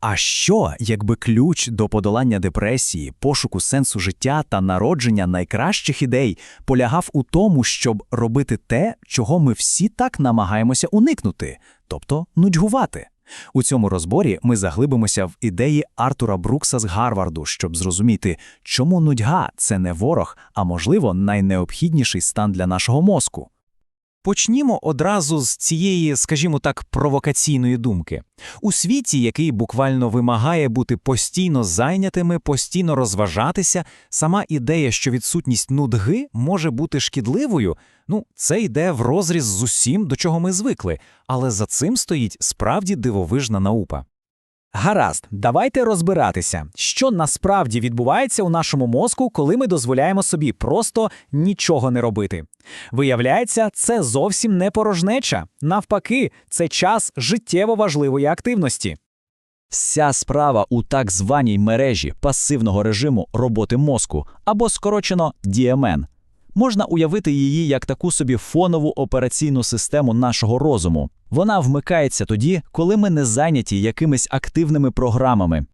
А що, якби ключ до подолання депресії, пошуку сенсу життя та народження найкращих ідей полягав у тому, щоб робити те, чого ми всі так намагаємося уникнути, тобто нудьгувати? У цьому розборі ми заглибимося в ідеї Артура Брукса з Гарварду, щоб зрозуміти, чому нудьга це не ворог, а можливо найнеобхідніший стан для нашого мозку. Почнімо одразу з цієї, скажімо так, провокаційної думки. У світі, який буквально вимагає бути постійно зайнятими, постійно розважатися, сама ідея, що відсутність нудги може бути шкідливою, ну, це йде в розріз з усім, до чого ми звикли, але за цим стоїть справді дивовижна наука. Гаразд, давайте розбиратися, що насправді відбувається у нашому мозку, коли ми дозволяємо собі просто нічого не робити. Виявляється, це зовсім не порожнеча. Навпаки, це час життєво важливої активності. Вся справа у так званій мережі пасивного режиму роботи мозку або скорочено DMN. Можна уявити її як таку собі фонову операційну систему нашого розуму. Вона вмикається тоді, коли ми не зайняті якимись активними програмами.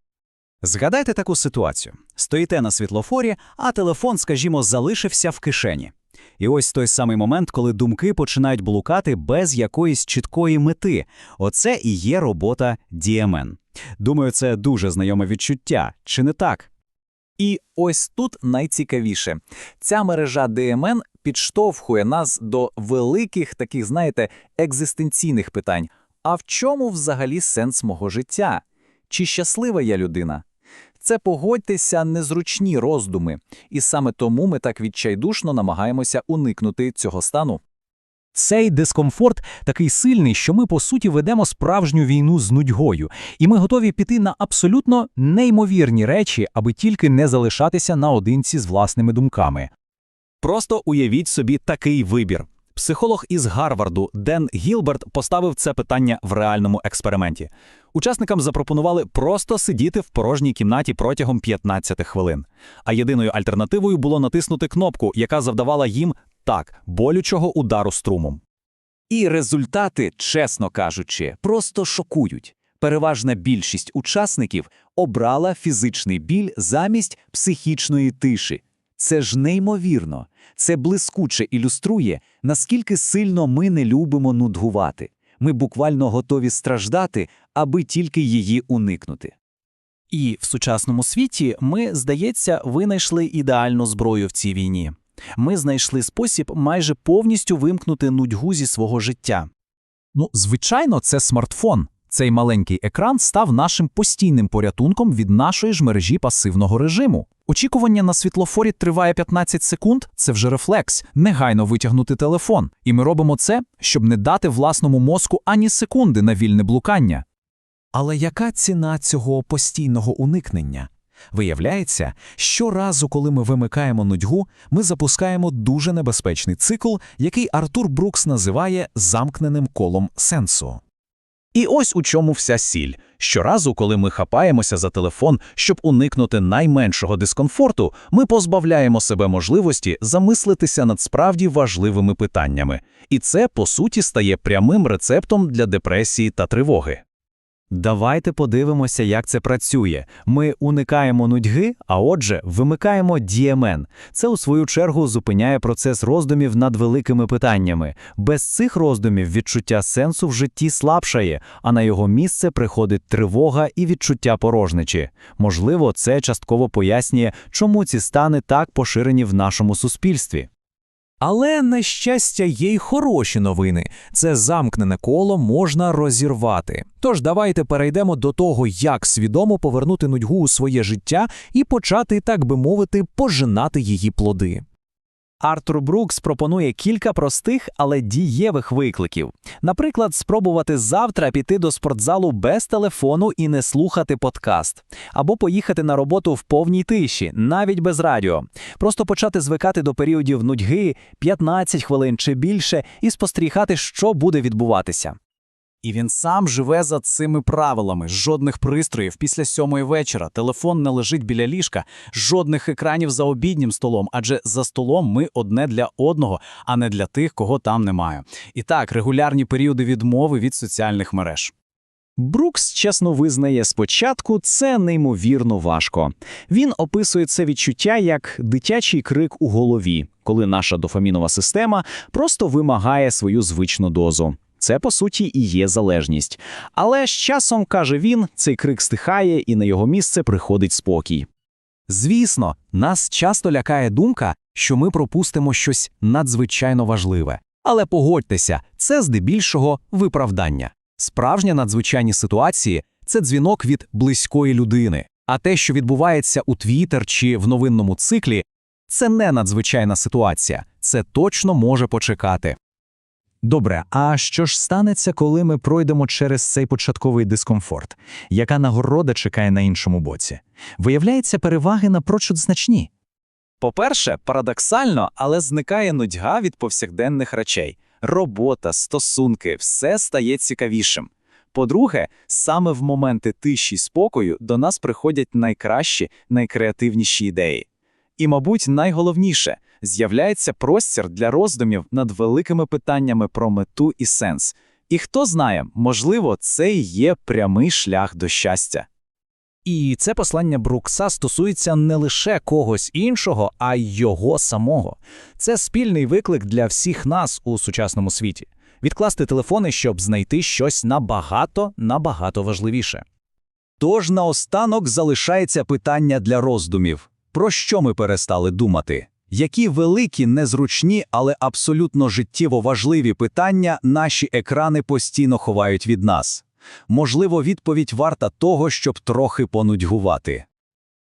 Згадайте таку ситуацію: стоїте на світлофорі, а телефон, скажімо, залишився в кишені. І ось той самий момент, коли думки починають блукати без якоїсь чіткої мети. Оце і є робота DMN. Думаю, це дуже знайоме відчуття, чи не так? І ось тут найцікавіше. Ця мережа DMN підштовхує нас до великих таких, знаєте, екзистенційних питань. А в чому взагалі сенс мого життя? Чи щаслива я людина? Це погодьтеся незручні роздуми, і саме тому ми так відчайдушно намагаємося уникнути цього стану. Цей дискомфорт такий сильний, що ми по суті ведемо справжню війну з нудьгою, і ми готові піти на абсолютно неймовірні речі, аби тільки не залишатися наодинці з власними думками. Просто уявіть собі такий вибір. Психолог із Гарварду Ден Гілберт поставив це питання в реальному експерименті. Учасникам запропонували просто сидіти в порожній кімнаті протягом 15 хвилин. А єдиною альтернативою було натиснути кнопку, яка завдавала їм так болючого удару струмом. І результати, чесно кажучи, просто шокують. Переважна більшість учасників обрала фізичний біль замість психічної тиші. Це ж неймовірно. Це блискуче ілюструє, наскільки сильно ми не любимо нудгувати. Ми буквально готові страждати, аби тільки її уникнути. І в сучасному світі ми, здається, винайшли ідеальну зброю в цій війні. Ми знайшли спосіб майже повністю вимкнути нудьгу зі свого життя. Ну, звичайно, це смартфон. Цей маленький екран став нашим постійним порятунком від нашої ж мережі пасивного режиму. Очікування на світлофорі триває 15 секунд, це вже рефлекс, негайно витягнути телефон. І ми робимо це, щоб не дати власному мозку ані секунди на вільне блукання. Але яка ціна цього постійного уникнення? Виявляється, щоразу, коли ми вимикаємо нудьгу, ми запускаємо дуже небезпечний цикл, який Артур Брукс називає замкненим колом сенсу. І ось у чому вся сіль. Щоразу, коли ми хапаємося за телефон, щоб уникнути найменшого дискомфорту, ми позбавляємо себе можливості замислитися над справді важливими питаннями. І це, по суті, стає прямим рецептом для депресії та тривоги. Давайте подивимося, як це працює. Ми уникаємо нудьги, а отже, вимикаємо DMN. Це, у свою чергу, зупиняє процес роздумів над великими питаннями. Без цих роздумів відчуття сенсу в житті слабшає, а на його місце приходить тривога і відчуття порожничі. Можливо, це частково пояснює, чому ці стани так поширені в нашому суспільстві. Але, на щастя, є й хороші новини. Це замкнене коло можна розірвати. Тож давайте перейдемо до того, як свідомо повернути нудьгу у своє життя і почати, так би мовити, пожинати її плоди. Артур Брукс пропонує кілька простих, але дієвих викликів. Наприклад, спробувати завтра піти до спортзалу без телефону і не слухати подкаст, або поїхати на роботу в повній тиші, навіть без радіо. Просто почати звикати до періодів нудьги 15 хвилин чи більше і спостерігати, що буде відбуватися. І він сам живе за цими правилами: жодних пристроїв після сьомої вечора, телефон не лежить біля ліжка, жодних екранів за обіднім столом, адже за столом ми одне для одного, а не для тих, кого там немає. І так, регулярні періоди відмови від соціальних мереж. Брукс чесно визнає спочатку, це неймовірно важко. Він описує це відчуття як дитячий крик у голові, коли наша дофамінова система просто вимагає свою звичну дозу. Це, по суті, і є залежність. Але з часом, каже він, цей крик стихає і на його місце приходить спокій. Звісно, нас часто лякає думка, що ми пропустимо щось надзвичайно важливе. Але погодьтеся, це здебільшого виправдання. Справжні надзвичайні ситуації це дзвінок від близької людини. А те, що відбувається у Твіттер чи в новинному циклі, це не надзвичайна ситуація. Це точно може почекати. Добре, а що ж станеться, коли ми пройдемо через цей початковий дискомфорт? Яка нагорода чекає на іншому боці? Виявляється, переваги напрочуд значні. По-перше, парадоксально, але зникає нудьга від повсякденних речей. Робота, стосунки, все стає цікавішим. По-друге, саме в моменти тиші й спокою до нас приходять найкращі, найкреативніші ідеї. І, мабуть, найголовніше з'являється простір для роздумів над великими питаннями про мету і сенс. І хто знає, можливо, це і є прямий шлях до щастя. І це послання Брукса стосується не лише когось іншого, а й його самого. Це спільний виклик для всіх нас у сучасному світі. Відкласти телефони, щоб знайти щось набагато, набагато важливіше. Тож наостанок залишається питання для роздумів. Про що ми перестали думати? Які великі, незручні, але абсолютно життєво важливі питання наші екрани постійно ховають від нас? Можливо, відповідь варта того, щоб трохи понудьгувати.